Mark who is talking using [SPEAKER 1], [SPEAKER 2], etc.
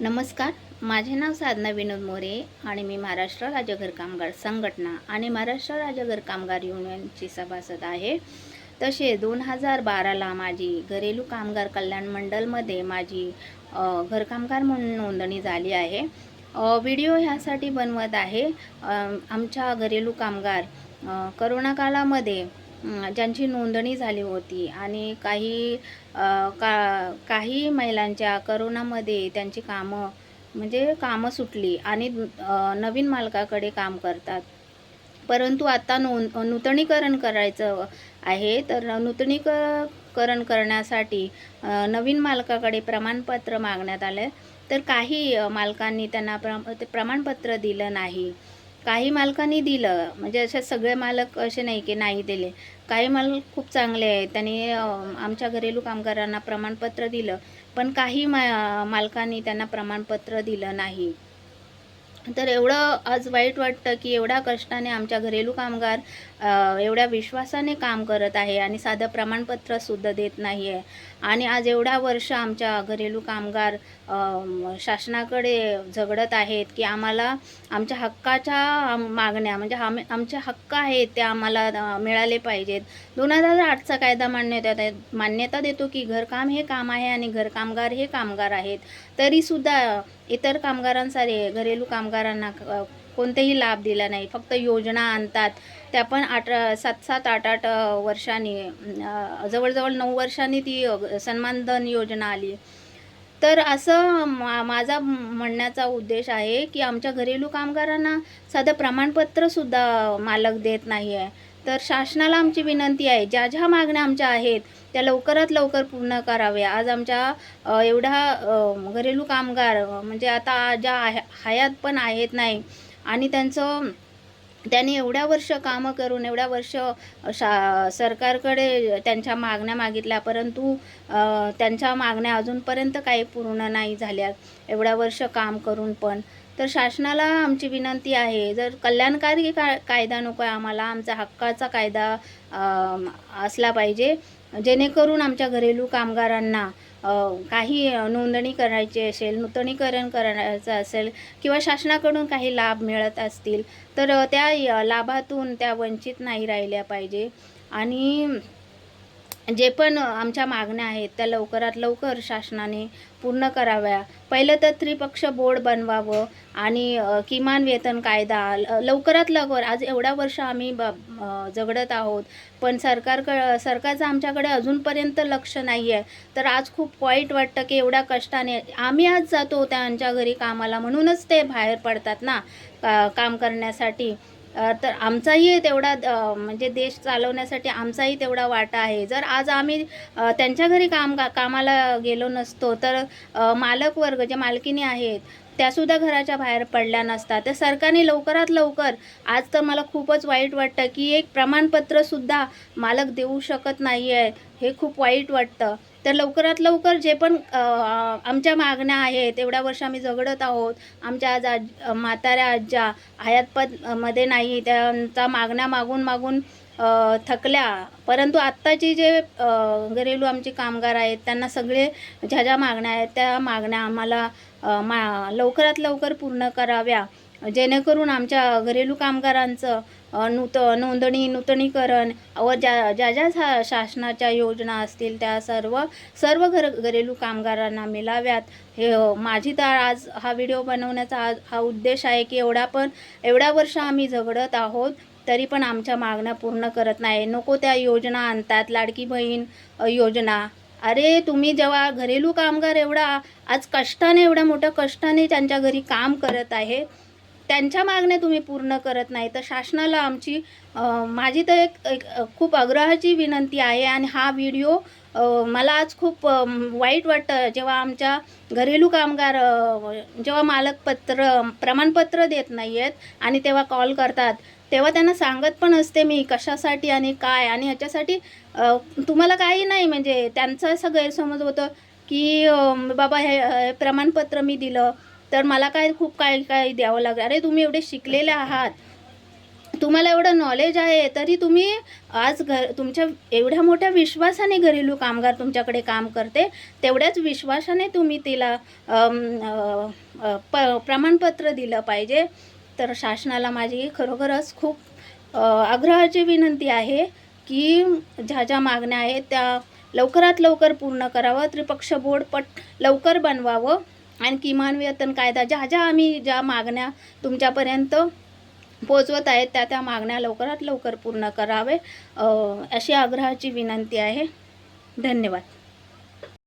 [SPEAKER 1] नमस्कार. माझे नाव साधना विनोद मोरे आणि मी महाराष्ट्र राज्य घर कामगार संघटना आणि महाराष्ट्र राज्य घर कामगार युनियनची सभासद आहे. तसे दोन हजार बाराला माझी घरेलू कामगार कल्याण मंडलमध्ये माझी घरकामगार म्हणून नोंदणी झाली आहे. व्हिडिओ ह्यासाठी बनवत आहे. आमच्या घरेलू कामगार करोना काळामध्ये ज्यांची नोंदणी झाली होती आणि काही का काही महिलांच्या करोनामध्ये त्यांची कामं म्हणजे कामं सुटली आणि नवीन मालकाकडे काम करतात. परंतु आता नोंद नूतनीकरण करायचं आहे तर नूतनीकरण करण्यासाठी नवीन मालकाकडे प्रमाणपत्र मागण्यात आलं. तर काही मालकांनी त्यांना प्र ते प्रमाणपत्र दिलं नाही. काही मालकांनी दिलं. म्हणजे असे सगळे मालक असे नाही की नाही दिले. काही मालक खूप चांगले आहेत. त्यांनी आमच्या घरेलू कामगारांना प्रमाणपत्र दिलं. पण काही मा मालकांनी त्यांना प्रमाणपत्र दिलं नाही. तर एवढं आज वाईट वाटतं की एवढ्या कष्टाने आमच्या घरेलू कामगार एवढ्या विश्वासाने काम करत आहे आणि साधं प्रमाणपत्रसुद्धा देत नाही आहे आणि आज एवढ्या वर्ष आमच्या घरेलू कामगार शासनाकडे झगडत आहेत की आम्हाला आमच्या हक्काच्या मागण्या म्हणजे आम आमचे हक्क आहेत ते आम्हाला मिळाले पाहिजेत. दोन हजार आठचा कायदा मान्यता मान्यता देतो की घरकाम हे काम आहे आणि घरकामगार हे कामगार आहेत. तरीसुद्धा इतर कामगारांसारे घरेलू कामगारांना कोणतेही लाभ दिला नाही. फक्त योजना आणतात. त्या पण आठ सात सात आठ आठ वर्षांनी जवळजवळ नऊ वर्षांनी ती सन्मानधन योजना आली. तर असं मा माझा म्हणण्याचा उद्देश आहे की आमच्या घरेलू कामगारांना साधं प्रमाणपत्रसुद्धा मालक देत नाही आहे तर शासनाला आमची विनंती आहे ज्या ज्या मागण्या आमच्या आहेत त्या लवकरात लवकर पूर्ण कराव्या. आज आमच्या एवढा घरेलू कामगार म्हणजे आता ज्या आहे- हयात पण आहेत नाही आणि त्यांचं त्यांनी एवढ्या वर्ष कामं करून एवढ्या वर्ष शा सरकारकडे त्यांच्या मागण्या मागितल्या परंतु त्यांच्या मागण्या अजूनपर्यंत काही पूर्ण नाही झाल्या एवढ्या वर्ष काम करून पण. तर शासनाला आमची विनंती आहे जर कल्याणकारी का कायदा नको आहे आम्हाला आमचा हक्काचा कायदा असला पाहिजे जेणेकरून आमच्या घरेलू कामगारांना काही नोंदणी करायची असेल नूतनीकरण करायचं असेल किंवा शासनाकडून काही लाभ मिळत असतील तर त्या लाभातून त्या वंचित नाही राहिल्या पाहिजे. आणि जे पण आमच्या मागण्या आहेत त्या लवकरात लवकर शासनाने पूर्ण कराव्या. पहिलं तर त्रिपक्ष बोर्ड बनवावं आणि किमान वेतन कायदा ल- लवकरात लवकर आज एवढ्या वर्ष आम्ही ब झगडत जगडत आहोत पण सरकारक सरकारचं आमच्याकडे अजूनपर्यंत लक्ष नाही आहे तर आज खूप वाईट वाटतं की एवढ्या कष्टाने आम्ही आज जातो त्यांच्या घरी कामाला म्हणूनच ते बाहेर पडतात ना का काम करण्यासाठी. तर आमचाही तेवढा म्हणजे देश चालवण्यासाठी आमचाही तेवढा वाटा आहे. जर आज आम्ही त्यांच्या घरी काम कामाला गेलो नसतो तर मालक वर्ग जे मालकिनी आहेत त्यासुद्धा घराच्या बाहेर पडल्या नसतात. तर सरकारने लवकरात लवकर आज तर मला खूपच वाईट वाटतं की एक प्रमाणपत्रसुद्धा मालक देऊ शकत नाही आहे हे खूप वाईट वाटतं. तर लवकरात लवकर जे पण आमच्या मागण्या आहेत एवढ्या वर्ष आम्ही झगडत आहोत. आमच्या आज आज म्हाताऱ्या आज्या हयातपदमध्ये नाही त्यांचा मागण्या मागून मागून थकल्या. परंतु आत्ताची जे घरेलू आमचे कामगार आहेत त्यांना सगळे ज्या ज्या मागण्या आहेत त्या मागण्या आम्हाला मा लवकरात लवकर पूर्ण कराव्या. जेणेकरून आमच्या घरेलू कामगारांचं नूत नोंदणी नूतनीकरण व ज्या ज्या ज्या शा शासनाच्या योजना असतील त्या सर्व सर्व घर घरेलू कामगारांना मिळाव्यात. हे हो, माझी तर आज हा व्हिडिओ बनवण्याचा आज हा उद्देश आहे की एवढा पण एवढ्या वर्ष आम्ही झगडत आहोत. तरी पण आमच्या मागण्या पूर्ण करत नाही. नको त्या योजना आणतात लाडकी बहीण योजना. अरे तुम्ही जेव्हा घरेलू कामगार एवढा आज कष्टाने एवढ्या मोठ्या कष्टाने त्यांच्या घरी काम करत आहे त्यांच्या मागण्या तुम्ही पूर्ण करत नाही. तर शासनाला आमची माझी तर एक एक खूप आग्रहाची विनंती आहे आणि हा व्हिडिओ मला आज खूप वाईट वाटतं. जेव्हा आमच्या घरेलू कामगार जेव्हा मालक पत्र प्रमाणपत्र देत नाही आहेत आणि तेव्हा कॉल करतात तेव्हा त्यांना सांगत पण असते मी कशासाठी आणि काय आणि ह्याच्यासाठी तुम्हाला काही नाही म्हणजे त्यांचा असं गैरसमज होतं की बाबा हे प्रमाणपत्र मी दिलं तर मला काय खूप काय काय द्यावं लागलं. अरे तुम्ही एवढे शिकलेले आहात. तुम्हाला एवढं नॉलेज आहे तरी तुम्ही आज घर तुमच्या एवढ्या मोठ्या विश्वासाने घरेलू कामगार तुमच्याकडे काम करते तेवढ्याच विश्वासाने तुम्ही तिला प प्रमाणपत्र दिलं पाहिजे. तर शासनाला माझी खरोखरच खूप आग्रहाची विनंती आहे की ज्या ज्या मागण्या आहेत त्या लवकरात लवकर पूर्ण करावं. त्रिपक्ष बोर्ड पट लवकर बनवावं. आणि किमान वेतन कायदा ज्या ज्या आम्ही ज्या मागण्या तुमच्यापर्यंत पोचवत आहेत त्या त्या मागण्या लवकरात लवकर पूर्ण करावे अशी आग्रहाची विनंती आहे. धन्यवाद.